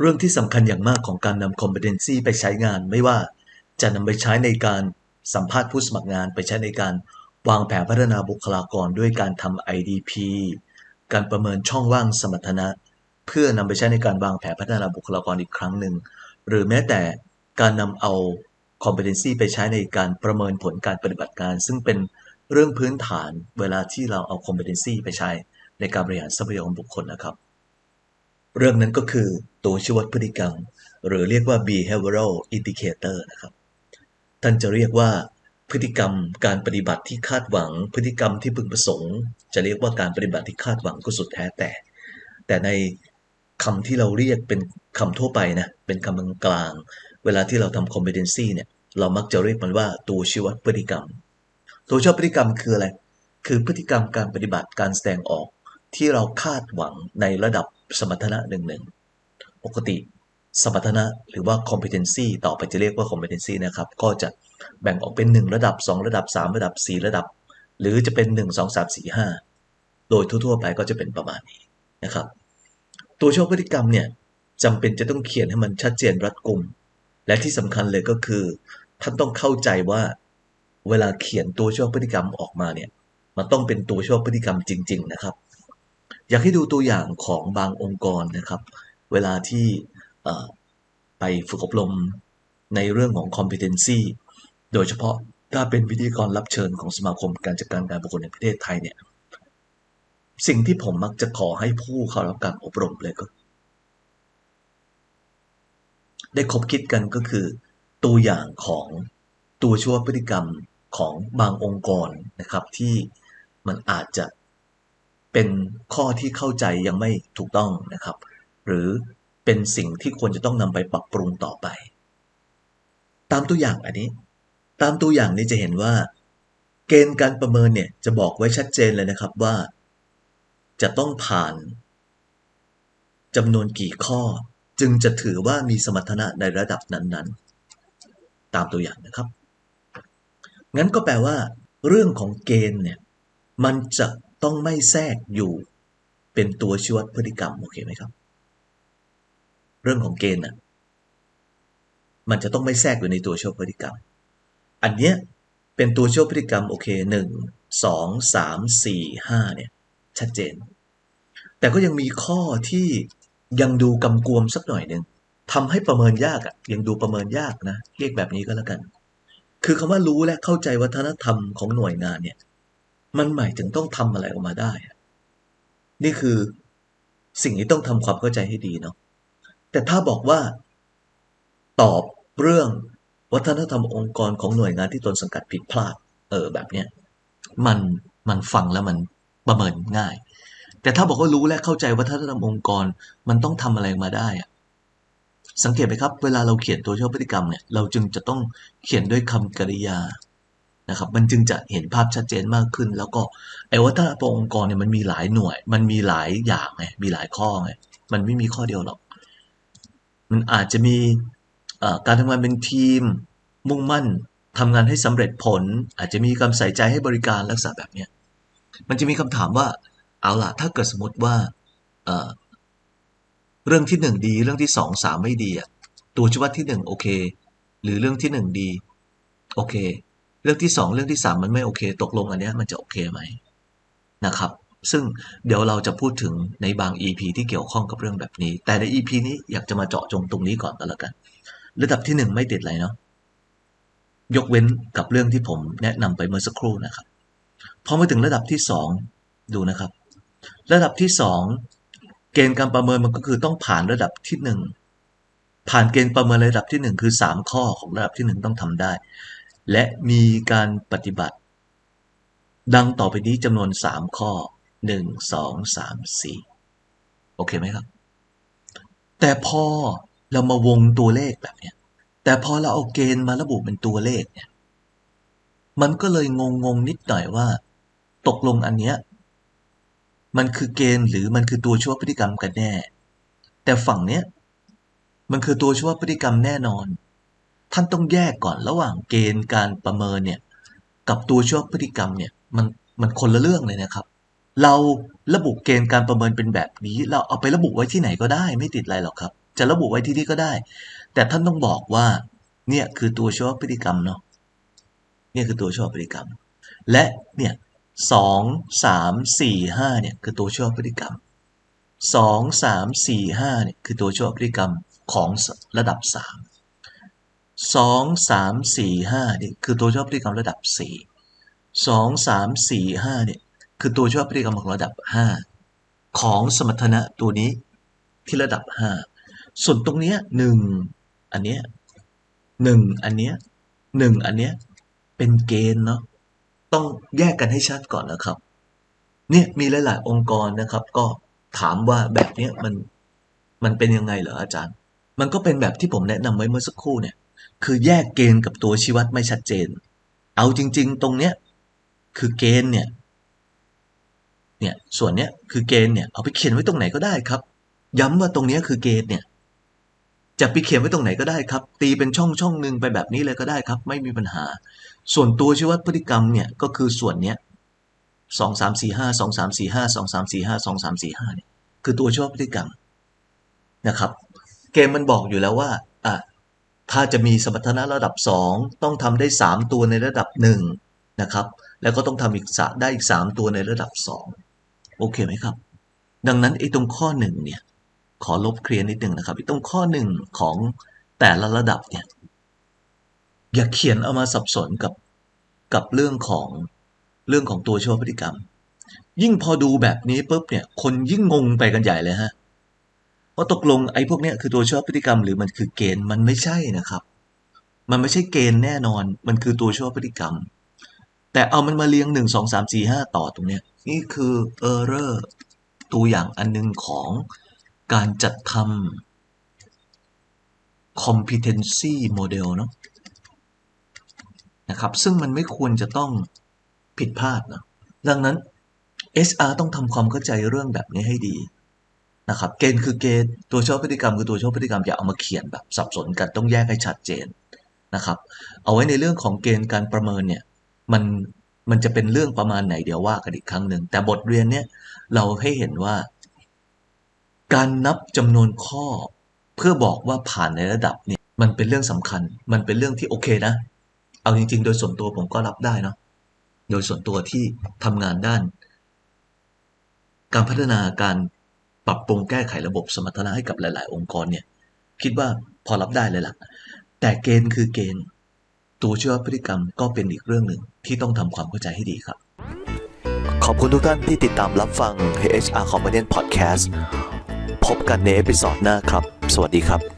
เรื่องที่สำคัญอย่างมากของการนำ competency ไปใช้งาน ไม่ว่าจะนำไปใช้ในการสัมภาษณ์ผู้สมัครงานไปใช้ในการวางแผนพัฒนาบุคลากรด้วยการทำ IDP การประเมินช่องว่างสมรรถนะ เพื่อนำไปใช้ในการวางแผนพัฒนาบุคลากรอีกครั้งหนึ่ง หรือแม้แต่การนำเอา competency ไปใช้ในการประเมินผลการปฏิบัติการ ซึ่งเป็นเรื่องพื้นฐานเวลาที่เราเอา competency ไปใช้ในการบริหารทรัพยากรบุคคลนะครับ เรื่องนั้นก็คือตัวชี้วัดพฤติกรรม หรือเรียกว่า behavioral indicator นะครับ ท่านจะเรียกว่าพฤติกรรมการปฏิบัติที่คาดหวัง พฤติกรรมที่พึงประสงค์ จะเรียกว่าการปฏิบัติที่คาดหวังก็สุดแท้แต่ แต่ในคำที่เราเรียกเป็นคำทั่วไปนะเป็นคำกลาง เวลาที่เราทำ competency เนี่ยเรามักจะเรียกมันว่าตัวชี้วัดพฤติกรรม ตัวชี้วัดพฤติกรรมคืออะไร คือพฤติกรรมการปฏิบัติการแสดงออก ที่เราคาดหวังในระดับสมรรถนะหนึ่งหนึ่งปกติสมรรถนะหรือว่า competency ต่อไปจะเรียกว่า competency นะครับ ก็จะแบ่งออกเป็น 1 ระดับ 2 ระดับ 3 ระดับ 4 ระดับ หรือจะเป็น 1 2 3 4 5 โดยทั่วๆ ไปก็จะเป็นประมาณนี้นะครับ ตัวช่วยพฤติกรรมเนี่ยจำเป็นจะต้องเขียนให้มันชัดเจนรัดกุม และที่สำคัญเลยก็คือ ท่านต้องเข้าใจว่า เวลาเขียนตัวช่วยพฤติกรรมออกมาเนี่ยมันต้องเป็นตัวช่วยพฤติกรรมจริง ๆ นะครับ อยากให้ดูตัวอย่างของบางองค์กรนะครับ เวลาที่ไปฝึกอบรมในเรื่องของ competency โดยเฉพาะถ้าเป็นพิธีกรรับเชิญของสมาคมการจัดการการบุคคลในประเทศไทยเนี่ย สิ่งที่ผมมักจะขอให้ผู้เข้ารับการอบรมเลยก็ได้คบคิดกันก็คือตัวอย่างของตัวชั่วพฤติกรรมของบางองค์กรนะครับ ที่มันอาจจะ เป็นข้อที่เข้าใจยังไม่ถูกต้องนะครับ หรือเป็นสิ่งที่ควรจะต้องนำไปปรับปรุงต่อไป ตามตัวอย่างอันนี้ ตามตัวอย่างนี้จะเห็นว่า เกณฑ์การประเมินเนี่ยจะบอกไว้ชัดเจนเลยนะครับว่า จะต้องผ่านจำนวนกี่ข้อ จึงจะถือว่ามีสมรรถนะในระดับนั้นๆ ตามตัวอย่างนะครับ งั้นก็แปลว่า เรื่องของเกณฑ์เนี่ยมันจะ ต้องไม่แทรกอยู่เป็นตัวชี้วัดพฤติกรรมโอเคไหมครับ เรื่องของเกณฑ์อะมันจะต้องไม่แทรกอยู่ในตัวช่วยพฤติกรรม อันเนี้ยเป็นตัวช่วยพฤติกรรมโอเคหนึ่งสองสามสี่ห้าเนี่ยชัดเจน แต่ก็ยังมีข้อที่ยังดูกำกวมสักหน่อยหนึ่งทำให้ประเมินยากอะยังดูประเมินยากนะ เรียกแบบนี้ก็แล้วกัน คือคำว่ารู้และเข้าใจวัฒนธรรมของหน่วยงานเนี่ย มันหมายถึงต้องทำอะไรออกมาได้ นี่คือสิ่งที่ต้องทำความเข้าใจให้ดีเนาะแต่ถ้าบอกว่า ตอบเรื่องวัฒนธรรมองค์กรของหน่วยงานที่ตนสังกัดผิดพลาด เออแบบเนี้ยมันมันฟังแล้วมันประเมินง่าย แต่ถ้าบอกว่ารู้และเข้าใจวัฒนธรรมองค์กร มันต้องทำอะไรมาได้อะสังเกตไหมครับ เวลาเราเขียนตัวช่วยพฤติกรรมเนี่ยเราจึงจะต้องเขียนด้วยคำกริยา นะครับมันจึงจะเห็นภาพชัดเจนมากขึ้น แล้วก็ไอ้วัฒนธรรมองค์กรเนี่ยมันมีหลายหน่วย มันมีหลายอย่างไงมีหลายข้อไงมันไม่มีข้อเดียวหรอก มันอาจจะมีการทำงานเป็นทีม มุ่งมั่นทำงานให้สำเร็จผล อาจจะมีการใส่ใจให้บริการลักษณะแบบเนี้ยมันจะมีคำถามว่าเอาล่ะถ้าเกิดสมมติว่าเเรื่องที่หนึ่งดีเรื่องที่สองสามไม่ดีอะตัวชี้วัดที่หนึ่งโอเค หรือเรื่องที่หนึ่งดีโอเค เรื่องที่สองเรื่องที่สามมันไม่โอเค ตกลงอันเนี้ยมันจะโอเคไหมนะครับ ซึ่งเดี๋ยวเราจะพูดถึงในบาง EP ที่เกี่ยวข้องกับเรื่องแบบนี้ แต่ใน EP นี้อยากจะมาเจาะจงตรงนี้ก่อนก็แล้วกัน ระดับที่ 1 ไม่ติดอะไรเนาะยกเว้นกับเรื่องที่ผมแนะนำไปเมื่อสักครู่นะครับพอมาถึงระดับที่ 2 ดูนะครับ ระดับที่ 2 เกณฑ์การประเมินมันก็คือต้องผ่านระดับที่ 1 ผ่านเกณฑ์ประเมินระดับที่ 1 คือ 3 ข้อของระดับที่ 1 ต้องทำได้ และมีการปฏิบัติ ดังต่อไปนี้จำนวน 3 ข้อหนึ่งสองสามสี่โอเคไหมครับ แต่พอเรามาวงตัวเลขแบบเนี้ยแต่พอเราเอาเกณฑ์มาระบุเป็นตัวเลขเนี่ยมันก็เลยงงงนิดหน่อยว่า ตกลงอันเนี้ยมันคือเกณฑ์หรือมันคือตัวชั่วพฤติกรรมกันแน่ แต่ฝั่งเนี้ยมันคือตัวชั่วพฤติกรรมแน่นอน ท่านต้องแยกก่อนระหว่างเกณฑ์การประเมินเนี่ยกับตัวชั่วพฤติกรรมเนี่ยมันมันคนละเรื่องเลยนะครับ เราระบุเกณฑ์การประเมินเป็นแบบนี้ เราเอาไประบุไว้ที่ไหนก็ได้ไม่ติดอะไรหรอกครับ จะระบุไว้ที่นี่ก็ได้ แต่ท่านต้องบอกว่าเนี่ยคือตัวชี้วัดพฤติกรรมเนาะเนี่ยคือตัวชี้วัดพฤติกรรม และเนี่ยสองสามสี่ห้าเนี่ยคือตัวชี้วัดพฤติกรรมสองสามสี่ห้าเนี่ยคือตัวชี้วัดพฤติกรรมของระดับสาม สองสามสี่ห้านี่คือตัวชี้วัดพฤติกรรมระดับสี่สองสามสี่ห้าเนี่ยคือตัวชี้วัดพฤติกรรมของระดับห้าของสมรรถนะตัวนี้ที่ระดับห้าส่วนตรงเนี้ยหนึ่งอันเนี้ยหนึ่งอันเนี้ยหนึ่งอันเนี้ยเป็นเกณฑ์เนาะต้องแยกกันให้ชัดก่อนนะครับ เนี่ยมีหลาย ๆ องค์กรนะครับ ก็ถามว่าแบบเนี้ยมันมันเป็นยังไงเหรออาจารย์ มันก็เป็นแบบที่ผมแนะนำไว้เมื่อสักครู่เนี่ย คือแยกเกณฑ์กับตัวชี้วัดไม่ชัดเจน เอาจริง ๆ ตรงเนี้ยคือเกณฑ์เนี่ยเนี่ยส่วนเนี้ยคือเกณฑ์เนี่ยเอาไปเขียนไว้ตรงไหนก็ได้ครับ ย้ำว่าตรงเนี้ยคือเกณฑ์เนี่ยจะไปเขียนไว้ตรงไหนก็ได้ครับ ตีเป็นช่องช่องหนึ่งไปแบบนี้เลยก็ได้ครับ ไม่มีปัญหา ส่วนตัวชี้วัดพฤติกรรมเนี่ยก็คือส่วนเนี้ยสองสามสี่ห้าสองสามสี่ห้าสองสามสี่ห้าสองสามสี่ห้าเนี่ยคือตัวชี้วัดพฤติกรรมนะครับ เกมมันบอกอยู่แล้วว่าอะ ถ้าจะมีสมรรถนะระดับสองต้องทำได้สามตัวในระดับหนึ่งนะครับ แล้วก็ต้องทำอีกสะได้อีกสามตัวในระดับสองโอเคไหมครับ ดังนั้นไอ้ตรงข้อหนึ่งเนี่ย ขอลบเคลียร์นิดหนึ่งนะครับไอ้ตรงข้อหนึ่งของแต่ละระดับเนี่ย อย่าเขียนเอามาสับสนกับกับเรื่องของเรื่องของตัวชั่วพฤติกรรม ยิ่งพอดูแบบนี้ปุ๊บเนี่ย คนยิ่งงงไปกันใหญ่เลยฮะ ว่าตกลงไอ้พวกเนี้ยคือตัวชั่วพฤติกรรมหรือมันคือเกณฑ์มันไม่ใช่นะครับ มันไม่ใช่เกณฑ์แน่นอน มันคือตัวชั่วพฤติกรรม แต่เอามันมาเรียงหนึ่งสองสามสี่ห้าต่อตรงเนี้ยนี่คือเออร์เรอร์ตัวอย่างอันหนึงของการจัดทำ competency model เนาะนะครับ ซึ่งมันไม่ควรจะต้องผิดพลาดนะดังนั้น HR ต้องทำความเข้าใจเรื่องแบบนี้ให้ดี นะครับเกณฑ์คือเกณฑ์ตัวชอบพฤติกรรมคือตัวชอบพฤติกรรมอย่าเอามาเขียนแบบสับสนกันต้องแยกให้ชัดเจนนะครับ เอาไว้ในเรื่องของเกณฑ์การประเมินเนี่ยมันมันจะเป็นเรื่องประมาณไหนเดี๋ยวว่ากันอีกครั้งหนึ่งแต่บทเรียนเนี่ยเราให้เห็นว่า การนับจำนวนข้อ เพื่อบอกว่าผ่านในระดับเนี่ยมันเป็นเรื่องสำคัญ มันเป็นเรื่องที่โอเคนะ เอาจริง ๆ โดยส่วนตัวผมก็รับได้เนาะโดยส่วนตัวที่ทำงานด้าน การพัฒนาการ ปรับปรุงแก้ไขระบบสมรรถนะให้กับหลาย ๆ องค์กรเนี่ยคิดว่าพอรับได้เลยล่ะ แต่เกณฑ์คือเกณฑ์ ตัวเชื่อพฤติกรรมก็เป็นอีกเรื่องหนึ่งที่ต้องทำความเข้าใจให้ดีครับ ขอบคุณทุกท่านที่ติดตามรับฟัง HR Companion Podcast พบกันในเอพิซอดหน้าครับ สวัสดีครับ